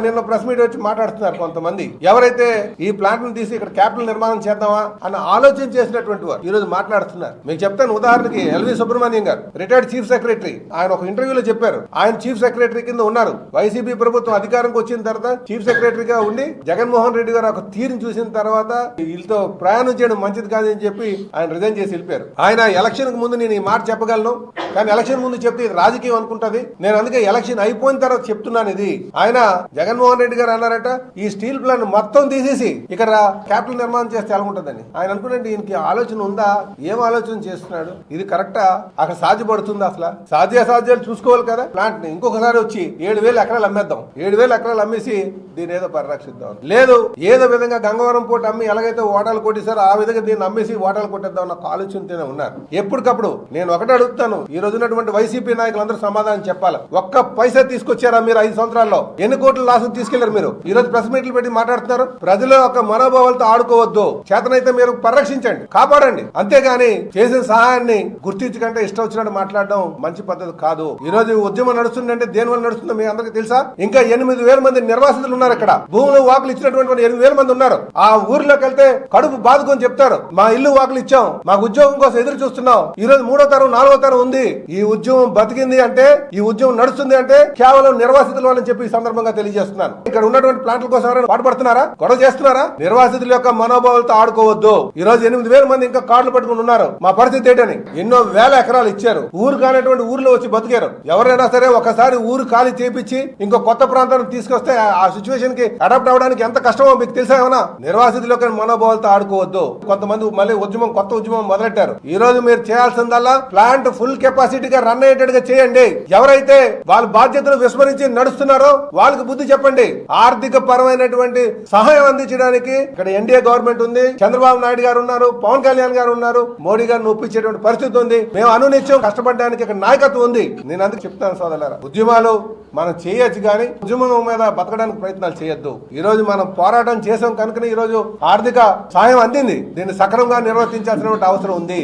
నిన్న press meet వచ్చి మాట్లాడుతున్నారు కొంతమంది. ఎవరైతే ఈ ప్లాంట్ను తీసి ఇక్కడ క్యాపిటల్ నిర్మాణం చేద్దామా అన్న ఆలోచన చేసినటువంటి వారు ఈ రోజు మాట్లాడుతున్నారు. మీకు చెప్తాను ఉదాహరణకి ఎల్వి సుబ్రహ్మణ్యం గారు రిటైర్డ్ చీఫ్ సెక్రటరీ. ఆయన ఒక ఇంటర్వ్యూలో చెప్పారు. ఆయన చీఫ్ సెక్రటరీ కింద ఉన్నారు. వైసీపీ ప్రభుత్వం అధికారంకి వచ్చిన తర్వాత చీఫ్ సెక్రటరీగా ఉండి జగన్మోహన్ రెడ్డి గారు ఒక తీరుని చూసిన తర్వాత వీళ్ళతో ప్రయాణం చేయడం మంచిది కాదని చెప్పి ఆయన రిజైన్ చేసి వెళ్ళిపోయారు. ఆయన ఎలక్షన్కు ముందు నేను ఈ మాట చెప్పగలను. కానీ ఎలక్షన్ ముందు చెప్తే ఇది రాజకీయం అనుకుంటది. నేను అందుకే ఎలక్షన్ అయిపోయిన తర్వాత చెప్తున్నాను ఇది. ఆయన జగన్మోహన్ రెడ్డి గారు అన్నారట ఈ స్టీల్ ప్లాంట్ మొత్తం తీసేసి ఇక్కడ క్యాపిటల్ నిర్మాణం చేస్తే ఎలా ఉంటుందని. ఆయన అనుకున్నట్టు ఈయనకి ఆలోచన ఉందా? ఏం ఆలోచన చేస్తున్నాడు? ఇది కరెక్టా? అక్కడ సాధ్యపడుతుందా అసలు? సాధ్యాసాధ్యాలు చూసుకోవాలి కదా. ప్లాంట్ని ఇంకొకసారి వచ్చి ఏడు వేలు ఎకరాలు అమ్మేద్దాం. ఏడు వేలు ఎకరాలు అమ్మేసి దీని ఏదో పరిరక్షిద్దాం లేదు ఏదో విధంగా గంగవరం పోటీ అమ్మి ఎలాగైతే ఓటాలు కొట్టేశారో ఆ విధంగా దీన్ని అమ్మేసి ఓటాలు కొట్టేద్దాం అన్న ఆలోచనతోనే ఉన్నారు. ఎప్పటికప్పుడు నేను ఒకటే అడుగుతాను ఈ రోజు ఉన్నటువంటి వైసీపీ నాయకులందరూ సమాధానం చెప్పాలి. ఒక్క పైసా తీసుకొచ్చారా మీరు ఐదు సంవత్సరాల్లో? ఎన్ని కోట్ల లాసు తీసుకెళ్ళారు మీరు. ఈ రోజు ప్రెస్ మీట్లు పెట్టి మాట్లాడుతున్నారు. ప్రజల యొక్క మనోభావాలతో ఆడుకోవద్దు. చేతనైతే మీరు పరిరక్షించండి. కాపాడండి. అంతేగాని చేసిన సహాయాన్ని గుర్తించకంటే ఇష్టం వచ్చినట్టు మాట్లాడడం మంచి పద్ధతి కాదు. ఈ రోజు ఉద్యమం నడుస్తుందంటే దేని వల్ల నడుస్తుందో మీ అందరికీ తెలుసా? ఇంకా ఎనిమిది వేల మంది నిర్వాసితులు ఉన్నారు ఇక్కడ. భూములు వాకులు ఇచ్చినటువంటి ఎనిమిది వేల మంది ఉన్నారు. ఆ ఊర్లోకి వెళ్తే కడుపు బాదుకొని చెప్తారు. మా ఇల్లు వాకులు ఇచ్చాం. మాకు ఉద్యోగం కోసం ఎదురు చూస్తున్నాం. ఈ రోజు మూడో తరం నాలుగో తరం ఉంది. ఈ ఉద్యమం బతికింది అంటే ఈ ఉద్యమం నడుస్తుంది అంటే కేవలం నిర్వాసితులు వాళ్ళని చెప్పి ఈ సందర్భంగా తెలియజేస్తున్నాను ఇక్కడ ఉన్నటువంటి ప్లాంట్ల కోసం ఎవరైనా పాటుపడుతున్నారా? గొడవ చేస్తున్నారా? నిర్వాసితుల యొక్క మనోభావాలతో ఆడుకోవద్దు. ఈ రోజు ఎనిమిది వేల మంది ఇంకా కార్డులు పట్టుకుని ఉన్నారు. మా పరిస్థితి ఏంటని? ఎన్నో వేల ఎకరాలు ఇచ్చారు. ఊరు కానటువంటి ఊర్లో వచ్చి బతికారు. ఎవరైనా సరే ఒకసారి ఊరు ఖాళీ చేపించి ఇంకో కొత్త ప్రాంతానికి తీసుకొస్తే ఆ- సిచ్యువేషన్కి అడాప్ట్ అవడానికి ఎంత కష్టమో మీకు తెలుసా ఏమన్నా? నిర్వాసితుల యొక్క మనోభావాలతో ఆడుకోవద్దు. కొంతమంది మళ్ళీ ఉద్యమం కొత్త ఉద్యమం మొదలెట్టారు. ఈ రోజు మీరు చేయాల్సిందల్లా ప్లాంట్ ఫుల్ కెపాసిటీగా రన్ అయ్యేటట్టుగా చేయండి. ఎవరైతే వాళ్ళ బాధ్యతలు విస్మరించి నడుస్తున్నారో వాళ్ళకి బుద్ధి చెప్పండి. ఆర్థిక పరమైనటువంటి సహాయం అందించడానికి ఇక్కడ ఎన్డీఏ గవర్నమెంట్ ఉంది. చంద్రబాబు నాయుడు గారు ఉన్నారు పవన్ కళ్యాణ్ గారు ఉన్నారు. మోడీ గారిని ఒప్పించేటువంటి పరిస్థితి ఉంది. మేము అనునిత్యం కష్టపడడానికి ఇక్కడ నాయకత్వం ఉంది. నేను అందుకు చెప్తాను సోదరులారా ఉద్యమాలు మనం చేయొచ్చు కానీ ఉద్యమం మీద బతకడానికి ప్రయత్నాలు చేయొద్దు. ఈ రోజు మనం పోరాటం చేసాం కనుకనే ఈ రోజు ఆర్థిక సహాయం అందింది. దీన్ని సక్రమంగా నిర్వర్తించాల్సిన అవసరం ఉంది.